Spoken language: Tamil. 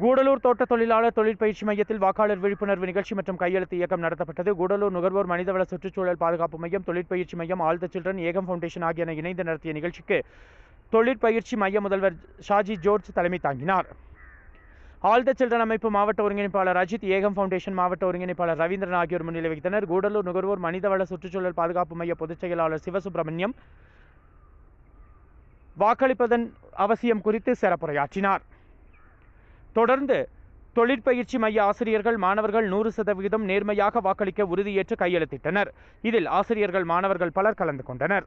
கூடலூர் தோட்ட தொழிலாளர் தொழிற்பயிற்சி மையத்தில் வாக்காளர் விழிப்புணர்வு நிகழ்ச்சி மற்றும் கையெழுத்து இயக்கம் நடத்தப்பட்டது. கூடலூர் நுகர்வோர் மனிதவள சுற்றுச்சூழல் பாதுகாப்பு மையம் தொழிற்பயிற்சி மையம் all the children Ekam foundation ஆகியன இணைந்து நடத்திய நிகழ்ச்சிக்கு தொழிற்பயிற்சி மைய முதல்வர் ஷாஜி ஜோர்ஜ் தலைமை தாங்கினார். ஆல் த சில்ட்ரன் அமைப்பு மாவட்ட ஒருங்கிணைப்பாளர் அஜித் ஏகம் ஃபவுண்டேஷன் மாவட்ட ஒருங்கிணைப்பாளர் ரவீந்திரன் ஆகியோர் முன்னிலை வைத்தனர் கூடலூர் நுகர்வோர் மனிதவள சுற்றுச்சூழல் பாதுகாப்பு மைய பொதுச் செயலாளர் சிவசுப்பிரமணியம் வாக்களிப்பதன் அவசியம் குறித்து சிறப்புரையாற்றினார். தொடர்ந்து தொழிற்பயிற்சி மைய ஆசிரியர்கள் மாணவர்கள் நூறு சதவீதம் நேர்மையாக வாக்களிக்க உறுதியேற்று கையெழுத்திட்டனர். இதில் ஆசிரியர்கள் மாணவர்கள் பலர் கலந்து கொண்டனர்.